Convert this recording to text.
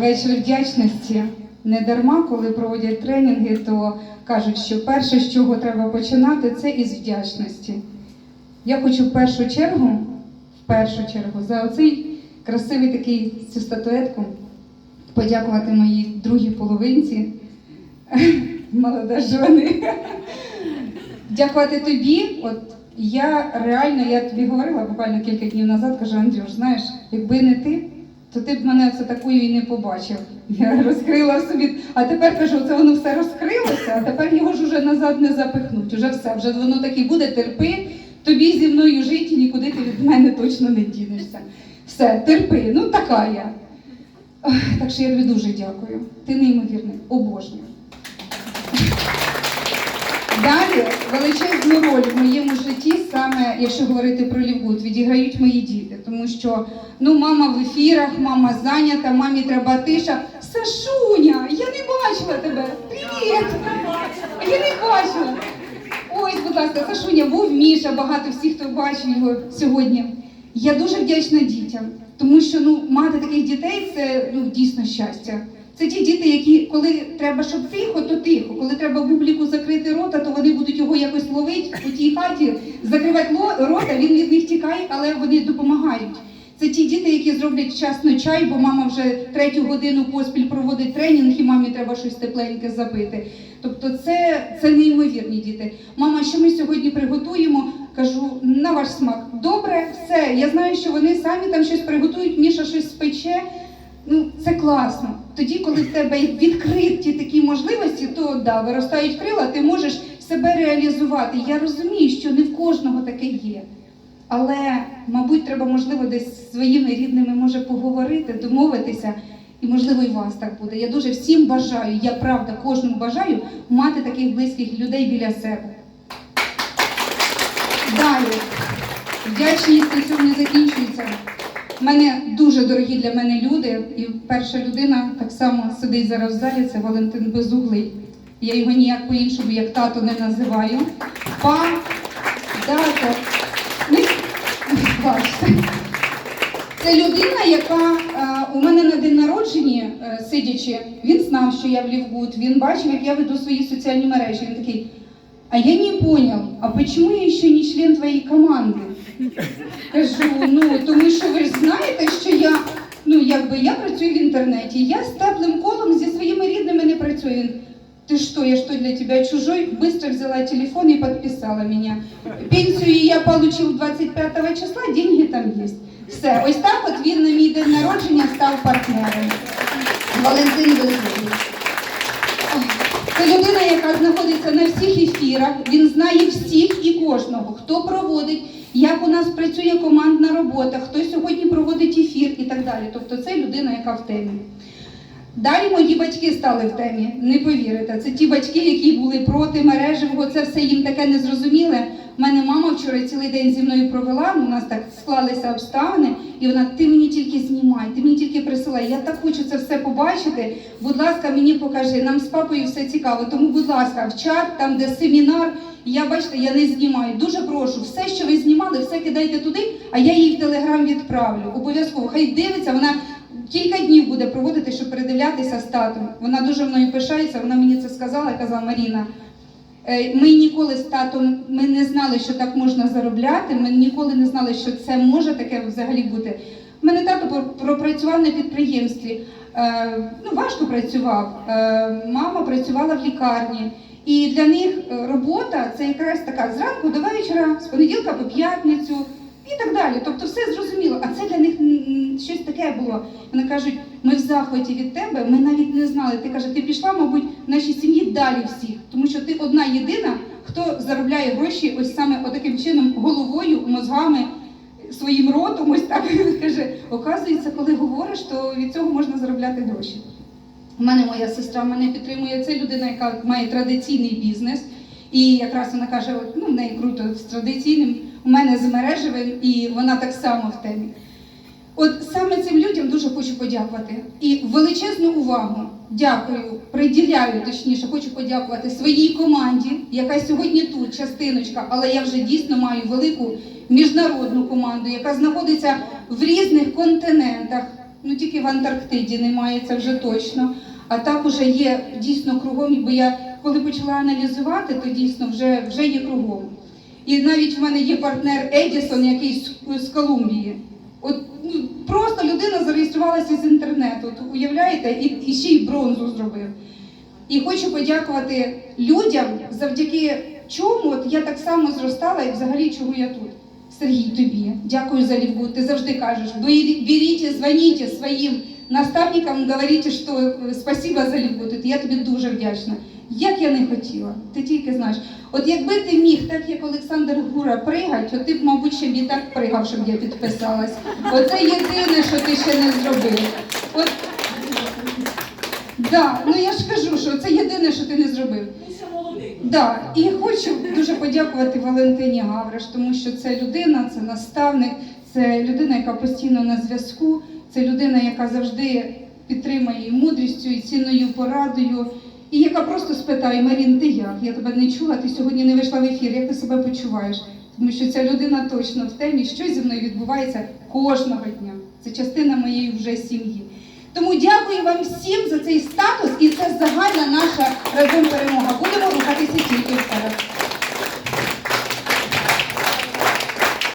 Вечір вдячності не дарма, коли проводять тренінги, то кажуть, що перше, з чого треба починати, це із вдячності. Я хочу в першу чергу, в першу чергу, за оцей красивий такий цю статуетку подякувати моїй другій половинці, молода жони. Дякувати тобі. От я реально, я тобі говорила буквально кілька днів назад, кажу, Андрюш, знаєш, якби не ти, то ти б мене це такою і не побачив. Я розкрила собі, а тепер кажу, це воно все розкрилося, а тепер його ж уже назад не запихнуть. Уже все, вже воно так і буде, терпи, тобі зі мною жити, і нікуди ти від мене точно не дінешся. Все, терпи, ну така я. Ох, Так що я тобі дуже дякую. Ти неймовірний, обожнюю. Далі величезну роль в моєму житті, саме якщо говорити про Лівгуд, відіграють мої діти, тому що ну мама в ефірах, мама зайнята, мамі треба тиша. Сашуня, я не бачила тебе. Привіт! Я не бачила. Ось, будь ласка, Сашуня, був Міша, багато всіх, хто бачив його сьогодні. Я дуже вдячна дітям, тому що ну мати таких дітей це ну дійсно щастя. Це ті діти, які коли треба, щоб тихо, то тихо. Коли треба бубліку закрити рота, то вони будуть його якось ловити у тій хаті, закривати рота, він від них тікає, але вони допомагають. Це ті діти, які зроблять вчасно чай, бо мама вже третю годину поспіль проводить тренінг, і мамі треба щось тепленьке забити. Тобто, це, це неймовірні діти. Мама, що ми сьогодні приготуємо? Кажу, на ваш смак. Добре, все. Я знаю, що вони самі там щось приготують, Міша щось спече. Ну, це класно. Тоді, коли в тебе відкриті такі можливості, то да, виростають крила, ти можеш себе реалізувати. Я розумію, що не в кожного таке є. Але, мабуть, треба, можливо, десь зі своїми рідними може поговорити, домовитися, і можливо і вас так буде. Я дуже всім бажаю, я правда кожному бажаю мати таких близьких людей біля себе. Далі. Вдячність на цьому не закінчується. У мене дуже дорогі для мене люди, і перша людина так само сидить зараз в залі, це Валентин Безуглий. Я його ніяк по-іншому, як тато, не називаю. Пан, дато. Ми... Бачите. Це людина, яка е, у мене на день народження, е, сидячи, він знав, що я в Лівгуд, він бачив, як я веду свої соціальні мережі. Він такий, а я не понял, а почему я ще не член твоєї команди? Кажу, ну тому що ви ж знаєте, що я, ну якби я працюю в інтернеті. Я з теплим колом зі своїми рідними не працюю. Він, Ты что, я что для тебя чужой? Быстро взяла телефон и подписала меня. Пенсию я получил 25 числа, деньги там есть. Все, ось так от він на мій день народження став партнером. Валентин Безуглий. Знаходиться на всіх ефірах. Він знає всіх і кожного, хто проводить, як у нас працює командна робота, хто сьогодні проводить ефір і так далі. Тобто це людина, яка в темі. Далі мої батьки стали в темі, не повірите. Це ті батьки, які були проти мережевого, це все їм таке незрозуміле. У мене мама вчора цілий день зі мною провела, у нас так склалися обставини, і вона, ти мені тільки знімай, ти мені тільки присилай. Я так хочу це все побачити. Будь ласка, мені покажи. Нам з папою все цікаво. Тому, будь ласка, в чат, там, де семінар, я бачите, я не знімаю. Дуже прошу, все, що ви знімали, все кидайте туди, а я їй в телеграм відправлю. Обов'язково. Хай дивиться, вона кілька днів буде проводити, щоб передивлятися з татом. Вона дуже мною пишається, вона мені це сказала, казала Маріна. е, Ми ніколи з татом ми не знали, що так можна заробляти. Ми ніколи не знали, що це може таке взагалі бути. У мене тато пр- пропрацював на підприємстві. Е, ну, важко працював. Е, мама працювала в лікарні. І для них робота це якраз така зранку до вечора, з понеділка по п'ятницю і так далі. Тобто все зрозуміло. А це для них таке було. Вони кажуть, ми в захваті від тебе, ми навіть не знали. Ти каже, ти пішла, мабуть, в нашій сім'ї далі всіх, тому що ти одна єдина, хто заробляє гроші ось саме отаким чином головою, мозгами. Своїм ротом, ось так каже, оказується, коли говориш, то від цього можна заробляти гроші. У мене моя сестра мене підтримує. Це людина, яка має традиційний бізнес. І якраз вона каже: ну, в неї круто з традиційним, у мене з мережевим, і вона так само в темі. От саме цим людям дуже хочу подякувати. І величезну увагу дякую, приділяю точніше, хочу подякувати своїй команді, яка сьогодні тут частиночка, але я вже дійсно маю велику міжнародну команду, яка знаходиться в різних континентах. Ну тільки в Антарктиді немає, це вже точно. А так уже є дійсно кругом, бо я коли почала аналізувати, то дійсно вже, вже є кругом. І навіть в мене є партнер Едісон, який з, з Колумбії. От просто людина зареєструвалася з інтернету. От, уявляєте, і, і ще й бронзу зробив. І хочу подякувати людям, завдяки чому от я так само зростала і взагалі чого я тут. Сергій, тобі дякую за любов. Ти завжди кажеш, «Бери- беріть, дзвоніть своїм наставникам, говоріть, що е, спасибо за любов. Я тобі дуже вдячна. Як я не хотіла, ти тільки знаєш. От якби ти міг, так як Олександр Гура, пригати, от ти б, мабуть, ще б і так пригав, щоб я підписалась. Оце єдине, що ти ще не зробив. От Да, ну я ж кажу, що це єдине, що ти не зробив. Да, і хочу дуже подякувати Валентині Гавриш, тому що це людина, це наставник, це людина, яка постійно на зв'язку, це людина, яка завжди підтримує і мудрістю, і цінною порадою, і яка просто спитає, Марін, ти як? Я тебе не чула, ти сьогодні не вийшла в ефір, як ти себе почуваєш? Тому що ця людина точно в темі, щось зі мною відбувається кожного дня. Це частина моєї вже сім'ї. Тому дякую вам всім за цей статус і це загальна наша разом перемога. Будемо рухатися тільки вперед.